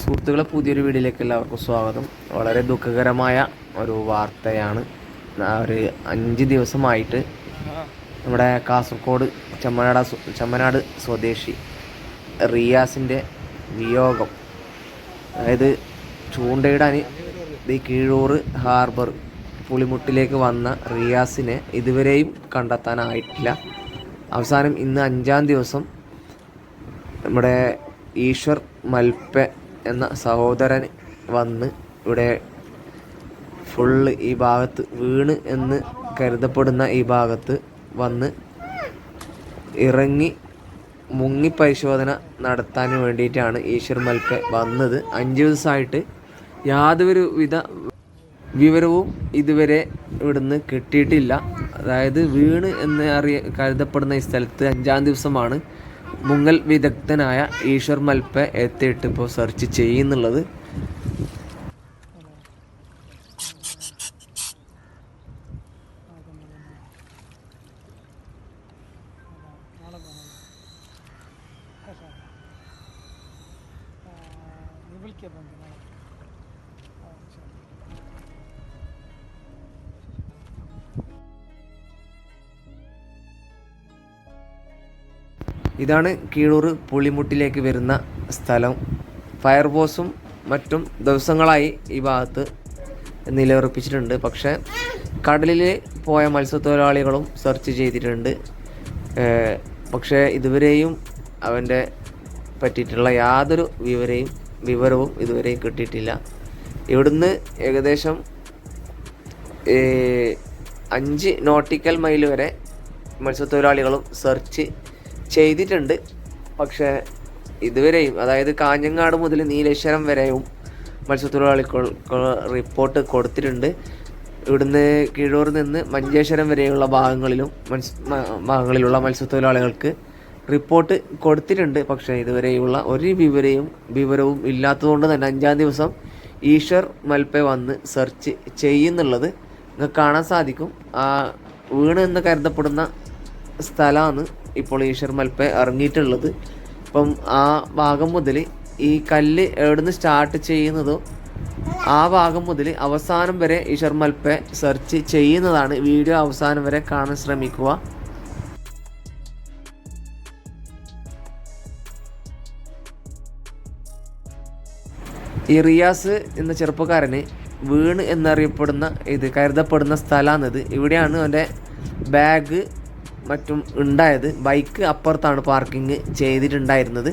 സുഹൃത്തുക്കളെ പുതിയൊരു വീഡിയോയിലേക്ക് എല്ലാവർക്കും സ്വാഗതം. വളരെ ദുഃഖകരമായ ഒരു വാർത്തയാണ്. ഒരു അഞ്ച് ദിവസമായിട്ട് നമ്മുടെ കാസർഗോഡ് ചെമ്മനാട് ചെമ്മനാട് സ്വദേശി റിയാസിന്റെ വിയോഗം. അതായത് ചൂണ്ടയിടാൻ ഈ കീഴൂർ ഹാർബർ പുളിമുട്ടിലേക്ക് വന്ന റിയാസിനെ ഇതുവരെയും കണ്ടെത്താനായിട്ടില്ല. അവസാനം ഇന്ന് അഞ്ചാം ദിവസം നമ്മുടെ ഈശ്വർ മൽപ്പെ എന്ന സഹോദരൻ വന്ന് ഇവിടെ ഫുള്ള് ഈ ഭാഗത്ത് വീണ് എന്ന് കരുതപ്പെടുന്ന ഈ ഭാഗത്ത് വന്ന് ഇറങ്ങി മുങ്ങി പരിശോധന നടത്താൻ വേണ്ടിയിട്ടാണ് ഈശ്വർ മൽക്ക് വന്നത്. അഞ്ച് ദിവസമായിട്ട് യാതൊരു വിധ വിവരവും ഇതുവരെ ഇവിടുന്ന് കിട്ടിയിട്ടില്ല. അതായത് വീണ് എന്ന് അറിയ കരുതപ്പെടുന്ന ഈ സ്ഥലത്ത് അഞ്ചാം ദിവസമാണ് മുങ്ങൽ വിദഗ്ധനായ ഈശ്വർ മൽപ്പ എത്തിയിട്ട് ഇപ്പോൾ സെർച്ച് ചെയ്യുന്നുള്ളത്. ഇതാണ് കീഴൂർ പുളിമുട്ടിലേക്ക് വരുന്ന സ്ഥലം. ഫയർ ബോസും മറ്റും ദിവസങ്ങളായി ഈ ഭാഗത്ത് നിലയുറപ്പിച്ചിട്ടുണ്ട്. പക്ഷേ കടലിൽ പോയ മത്സ്യത്തൊഴിലാളികളും സെർച്ച് ചെയ്തിട്ടുണ്ട്. പക്ഷേ ഇതുവരെയും അവന്റെ പറ്റിയിട്ടുള്ള യാതൊരു വിവരയും വിവരവും ഇതുവരെയും കിട്ടിയിട്ടില്ല. ഇവിടുന്ന് ഏകദേശം അഞ്ച് നോട്ടിക്കൽ മൈൽ വരെ മത്സ്യത്തൊഴിലാളികളും സെർച്ച് ചെയ്തിട്ടുണ്ട്. പക്ഷേ ഇതുവരെയും അതായത് കാഞ്ഞങ്ങാട് മുതൽ നീലേശ്വരം വരെയും മത്സ്യത്തൊഴിലാളികൾ റിപ്പോർട്ട് കൊടുത്തിട്ടുണ്ട്. ഇവിടുന്ന് കീഴൂർ നിന്ന് മഞ്ചേശ്വരം വരെയുള്ള ഭാഗങ്ങളിലും മത്സ്യ ഭാഗങ്ങളിലുള്ള മത്സ്യത്തൊഴിലാളികൾക്ക് റിപ്പോർട്ട് കൊടുത്തിട്ടുണ്ട്. പക്ഷേ ഇതുവരെയുള്ള ഒരു വിവരവും വിവരവും ഇല്ലാത്തതുകൊണ്ട് തന്നെ അഞ്ചാം ദിവസം ഈശ്വർ മൽപ്പെ വന്ന് സെർച്ച് ചെയ്യുന്നുള്ളത് നിങ്ങൾക്ക് കാണാൻ സാധിക്കും. ആ വീണ് എന്ന് കരുതപ്പെടുന്ന സ്ഥലമാണ് ഇപ്പോൾ ഈശ്വർ മൽപ്പ ഇറങ്ങിയിട്ടുള്ളത്. അപ്പം ആ ഭാഗം മുതൽ ഈ കല്ല് എവിടുന്ന് സ്റ്റാർട്ട് ചെയ്യുന്നതോ ആ ഭാഗം മുതൽ അവസാനം വരെ ഈശ്വർ മൽപ്പ സെർച്ച് ചെയ്യുന്നതാണ്. വീഡിയോ അവസാനം വരെ കാണാൻ ശ്രമിക്കുക. ഈ റിയാസ് എന്ന ചെറുപ്പക്കാരന് വീണ് എന്നറിയപ്പെടുന്ന ഇത് കരുതപ്പെടുന്ന സ്ഥലമാണിത്. ഇവിടെയാണ് അവന്റെ ബാഗ് മറ്റും ഉണ്ടായത്. ബൈക്ക് അപ്പുറത്താണ് പാർക്കിംഗ് ചെയ്തിട്ടുണ്ടായിരുന്നത്.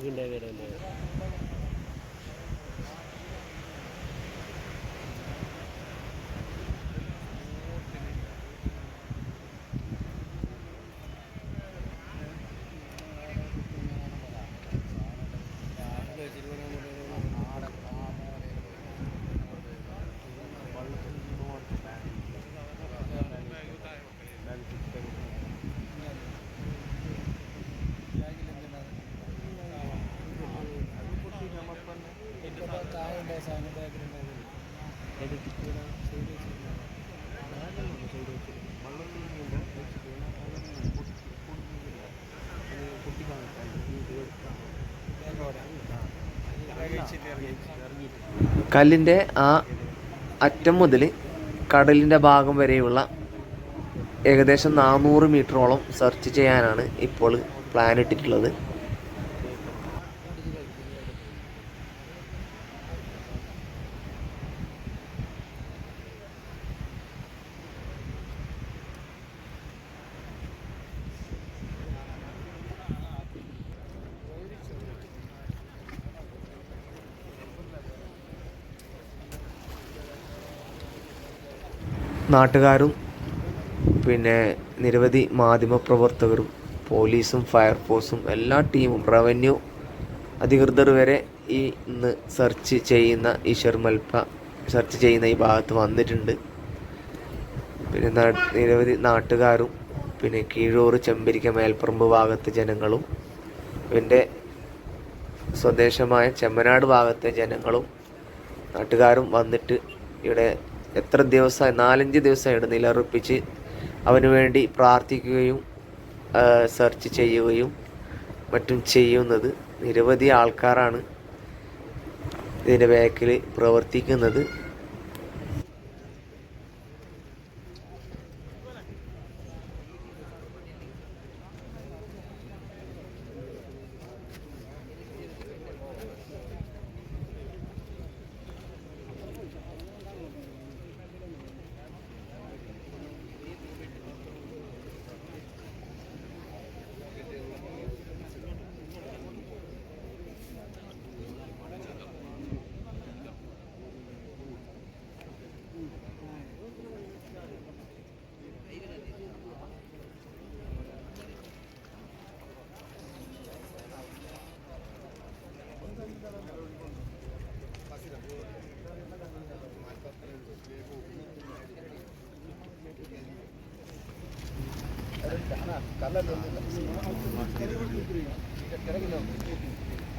అయి ఉండేది കല്ലിന്റെ ആ അറ്റം മുതൽ കടലിന്റെ ഭാഗം വരെയുള്ള ഏകദേശം നാനൂറ് മീറ്ററോളം സെർച്ച് ചെയ്യാനാണ് ഇപ്പോൾ പ്ലാൻ ഇട്ടിട്ടുള്ളത്. നാട്ടുകാരും പിന്നെ നിരവധി മാധ്യമപ്രവർത്തകരും പോലീസും ഫയർഫോഴ്സും എല്ലാ ടീമും റവന്യൂ അധികൃതർ വരെ ഈ ഇന്ന് സെർച്ച് ചെയ്യുന്ന ഈ ഷെർമൽപ്പ സെർച്ച് ചെയ്യുന്ന ഈ ഭാഗത്ത് വന്നിട്ടുണ്ട്. പിന്നെ നിരവധി നാട്ടുകാരും പിന്നെ കീഴൂർ ചെമ്പരിക്ക മേൽപ്പറമ്പ് ഭാഗത്തെ ജനങ്ങളും പിന്നെ സ്വദേശമായ ചെമ്മനാട് ഭാഗത്തെ ജനങ്ങളും നാട്ടുകാരും വന്നിട്ട് ഇവിടെ എത്ര ദിവസമായി നാലഞ്ച് ദിവസമായിട്ട് നിലറുപ്പിച്ച് അവന് വേണ്ടി പ്രാർത്ഥിക്കുകയും സെർച്ച് ചെയ്യുകയും മറ്റും ചെയ്യുന്നത് നിരവധി ആൾക്കാരാണ് ഇതിന്റെ ബാക്കിൽ പ്രവർത്തിക്കുന്നത്.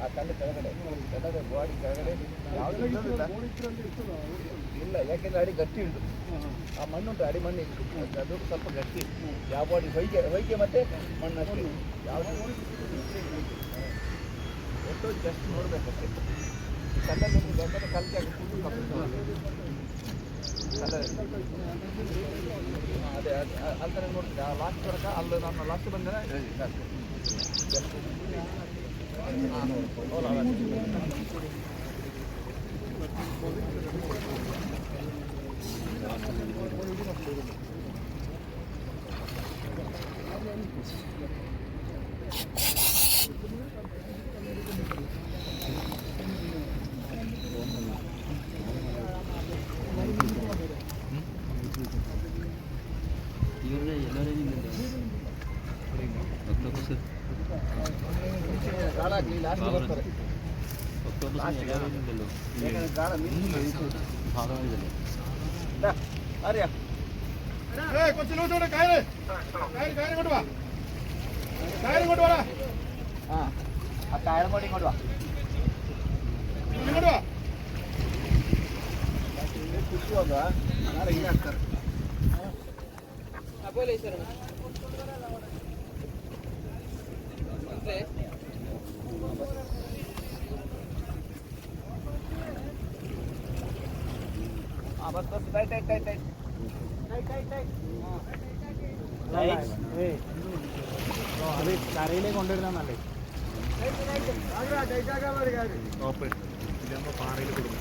ಆ ಕಲ್ಲು ಕೆಳಗಡೆ ಕೆಳಗಡೆ ಬಾಡಿ ಕೆಳಗಡೆ ಇಲ್ಲ, ಯಾಕೆಂದ್ರೆ ಅಡಿ ಗಟ್ಟಿ ಉಂಟು. ಆ ಮಣ್ಣುಂಟು, ಅಡಿ ಮಣ್ಣು ಇತ್ತು ಅದು ಸ್ವಲ್ಪ ಗಟ್ಟಿ. ಯಾವ ಬಾಡಿ ಹೊಯ್ಗೆ ಹೊಯ್ಗೆ ಮತ್ತೆ ಮಣ್ಣು ಅಷ್ಟೇ. ಯಾವುದು ಒಟ್ಟು ಜಸ್ಟ್ ನೋಡ್ಬೇಕಷ್ಟೇ ಕಲ್ಲಲ್ಲಿ ದೊಡ್ಡ ಗಂಟೆ ಅದೇ ಅದೇ ಅಲ್ಲಿ ತನಕ ನೋಡ್ತೀನಿ ಆ ಲಾಸ್ಟ್ ತನಕ ಅಲ್ಲಿ ನಾನು ಲಾಸ್ಟ್ ಬಂದರೆ കൊച്ചിലോട്ടോടെ കയറ്. കയറ് കയറ് ഇങ്ങോട്ട് വാ. കയറ് ഇങ്ങോട്ട് വാടാ. ആ ആ കയറും കൂടി ഇങ്ങോട്ട് വാ. ഇങ്ങോട്ട് വാ. കുട്ടി വന്നതാ നാളെ ഇങ്ങനെ ആൾക്കാർ അപ്പോൾ ഈശ്വരൻ tight tight tight tight tight അത് കരയിലേക്ക് കൊണ്ടുവരുന്ന നല്ലേ പാറയിൽ കൊടുക്കും.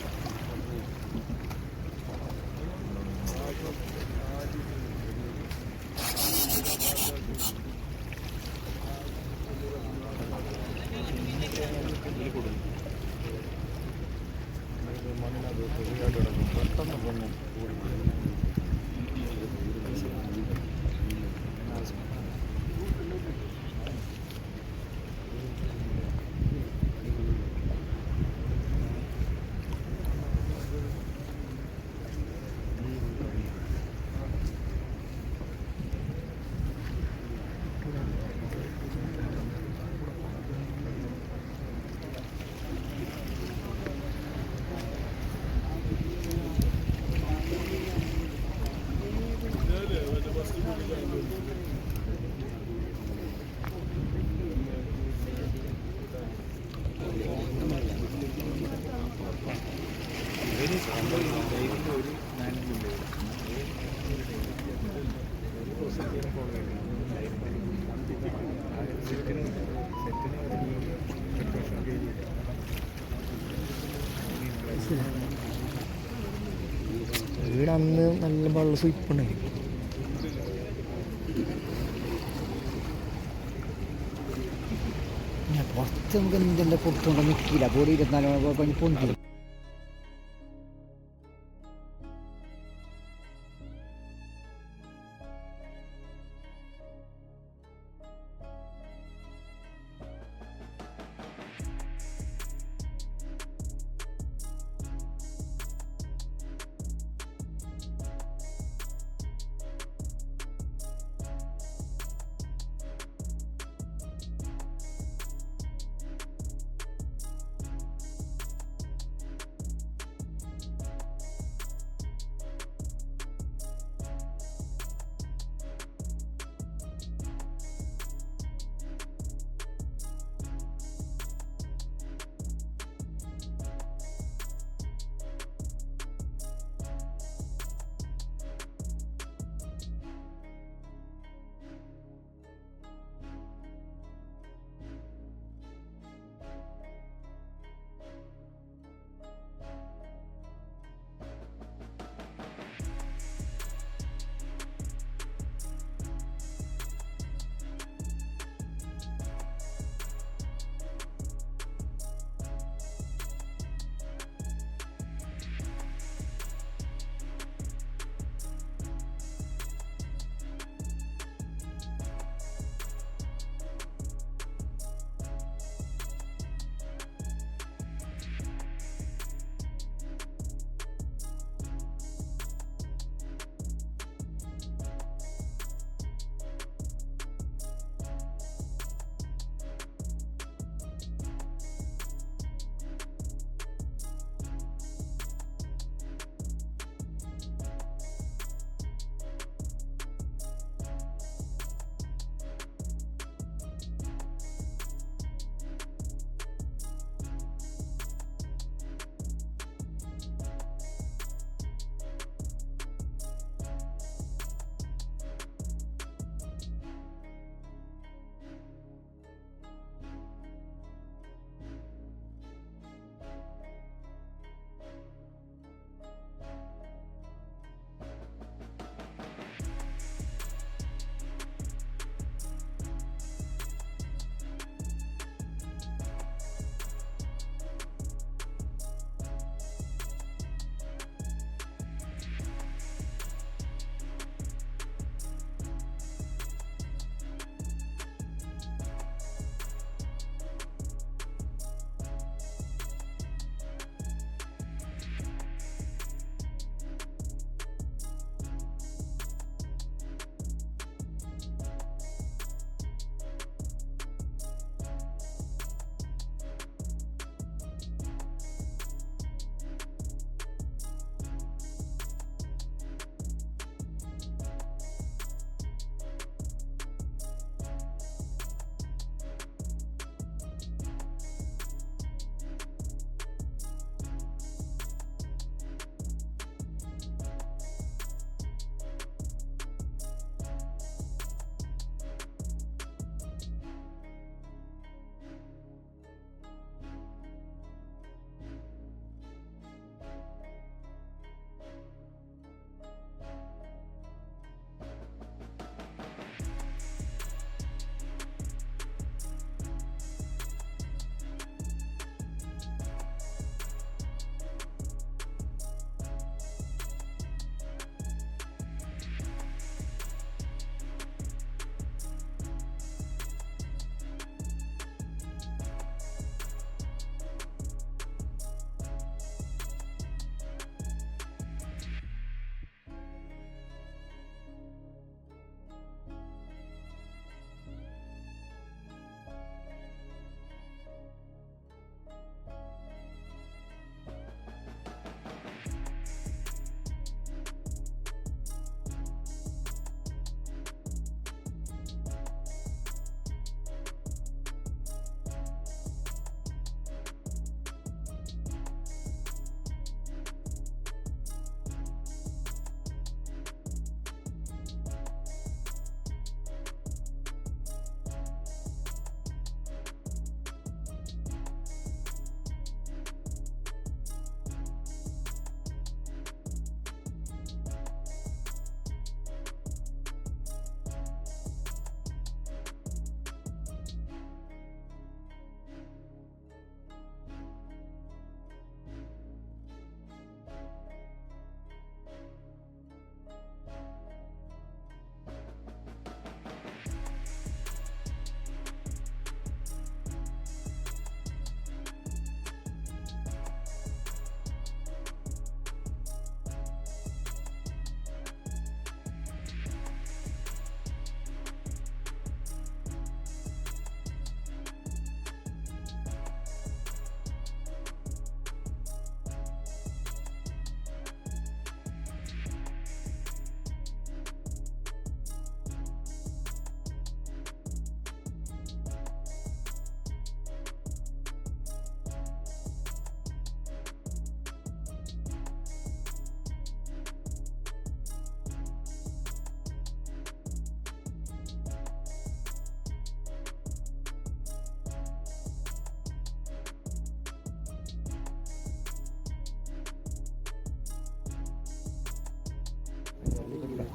അന്ന് നല്ല വെള്ളം സ്വീപ്പുണ്ടായിരുന്നു പുറത്ത് നമുക്ക് എന്തെല്ലാം പുറത്തുകൊണ്ട് നിൽക്കില്ല പോലെ മണിക്കൂർ കഴിഞ്ഞ് പൊന്തി.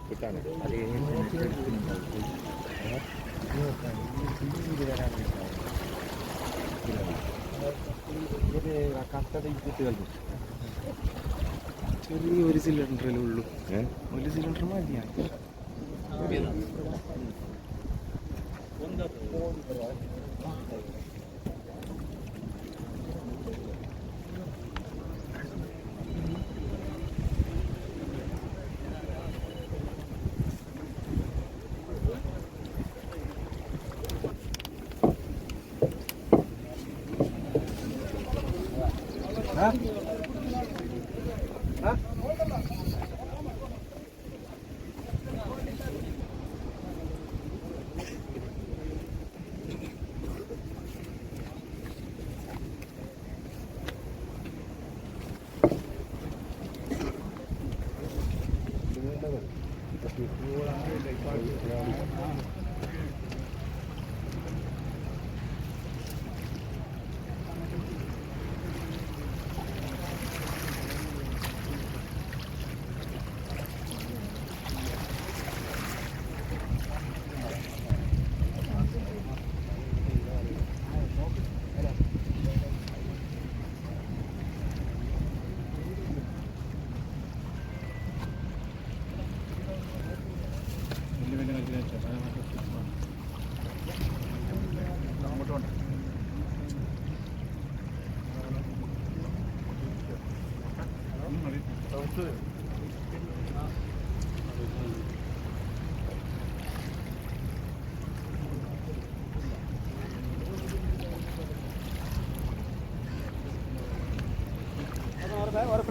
കിട്ടാണ് അത് ചെറിയ ഒരു സിലിണ്ടറിലേ ഉള്ളൂ. ഒരു സിലിണ്ടർ മതിയാണ് trabajar.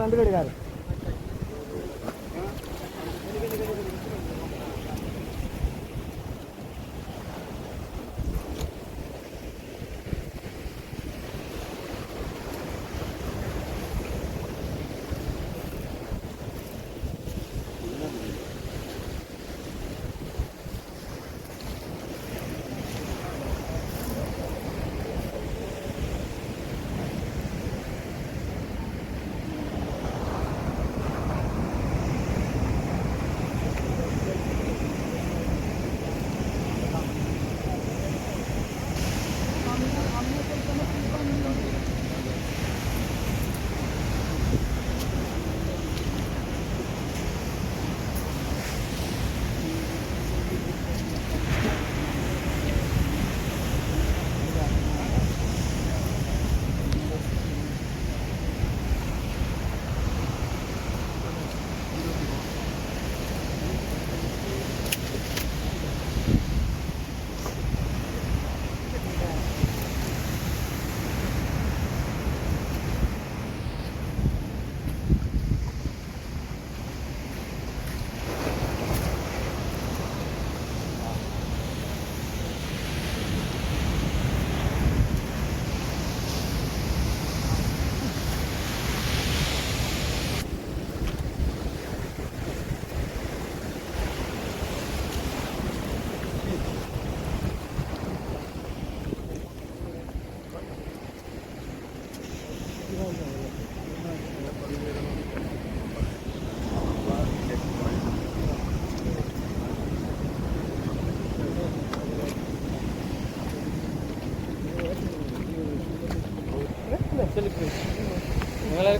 చంద్రుడు గారు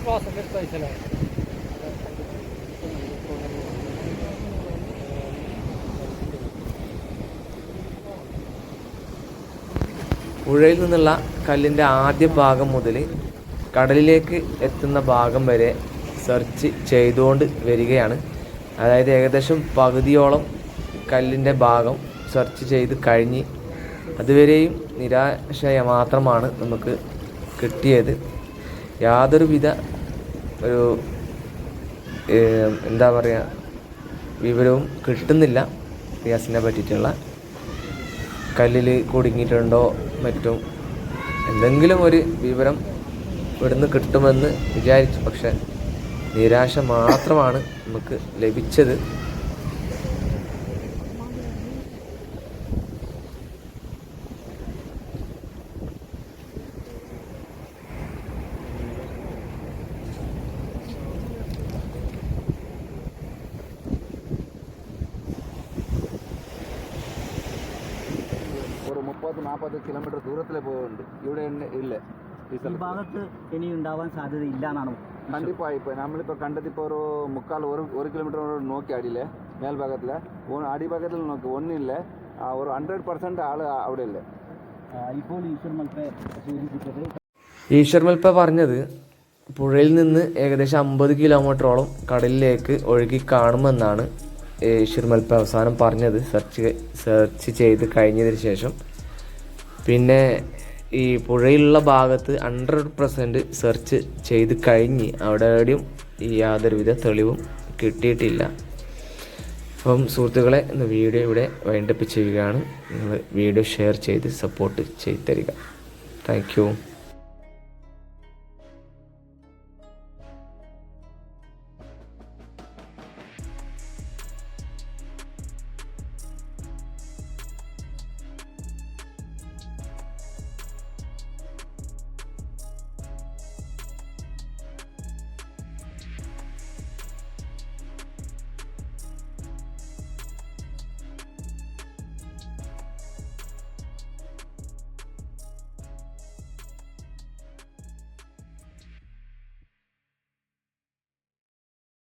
ക്ലാസ് ഒക്കെ എടുത്തയച്ചല്ലേ പുഴയിൽ നിന്നുള്ള കല്ലിന്റെ ആദ്യ ഭാഗം മുതൽ കടലിലേക്ക് എത്തുന്ന ഭാഗം വരെ സെർച്ച് ചെയ്തുകൊണ്ട് വരികയാണ്. അതായത് ഏകദേശം പകുതിയോളം കല്ലിന്റെ ഭാഗം സെർച്ച് ചെയ്ത് കഴിഞ്ഞ് അതുവരെയും നിരാശയ മാത്രമാണ് നമുക്ക് കിട്ടിയത്. യാതൊരുവിധ ഒരു എന്താ പറയുക വിവരവും കിട്ടുന്നില്ല റിയാസിനെ പറ്റിയിട്ടുള്ള. കല്ലിൽ കുടുങ്ങിയിട്ടുണ്ടോ മറ്റും എന്തെങ്കിലും ഒരു വിവരം ഇവിടുന്ന് കിട്ടുമെന്ന് വിചാരിച്ചു. പക്ഷെ നിരാശ മാത്രമാണ് നമുക്ക് ലഭിച്ചത് ഒരു മുപ്പത് നാൽപ്പത് കിലോമീറ്റർ ദൂരത്തിലെ പോകുന്നുണ്ട് ഇവിടെ ഇല്ല ഈ ഭാഗത്ത് ഇനി ഉണ്ടാവാൻ സാധ്യതയില്ല എന്നാണ് കണ്ടിപ്പായി നമ്മളിപ്പോൾ കണ്ടതിപ്പോൾ ഒരു മുക്കാൽ ഒരു ഒരു കിലോമീറ്റർ നോക്കി അടിയില്ല? മേൽഭാഗത്തിൽ. അടിഭാഗത്തിൽ നോക്കി. ഒന്നില്ല. ആ, ഒരു ഹൺഡ്രഡ് പെർസെന്റ് ആൾ അവിടെ ഇല്ല ഇപ്പോൾ ഈശ്വർ മൽപ്പെ സൂചിപ്പിച്ചത്. ഈശ്വർ മൽപ്പ പറഞ്ഞത് പുഴയിൽ നിന്ന് ഏകദേശം അമ്പത് കിലോമീറ്ററോളം കടലിലേക്ക് ഒഴുകി കാണുമെന്നാണ് ഈശ്വർ മൽപ്പ അവസാനം പറഞ്ഞത്. സെർച്ച് സെർച്ച് ചെയ്ത് കഴിഞ്ഞതിന് ശേഷം. പിന്നെ ഈ പുഴയിലുള്ള ഭാഗത്ത് ഹൺഡ്രഡ് പെർസെന്റ് സെർച്ച് ചെയ്ത് കഴിഞ്ഞ് അവിടെ എവിടെയും യാതൊരുവിധ തെളിവും കിട്ടിയിട്ടില്ല. അപ്പം സുഹൃത്തുക്കളെ ഇന്ന് വീഡിയോ ഇവിടെ വൈൻഡപ്പ് ചെയ്യുകയാണ്. നിങ്ങൾ വീഡിയോ ഷെയർ ചെയ്ത് സപ്പോർട്ട് ചെയ്ത് തരിക. താങ്ക്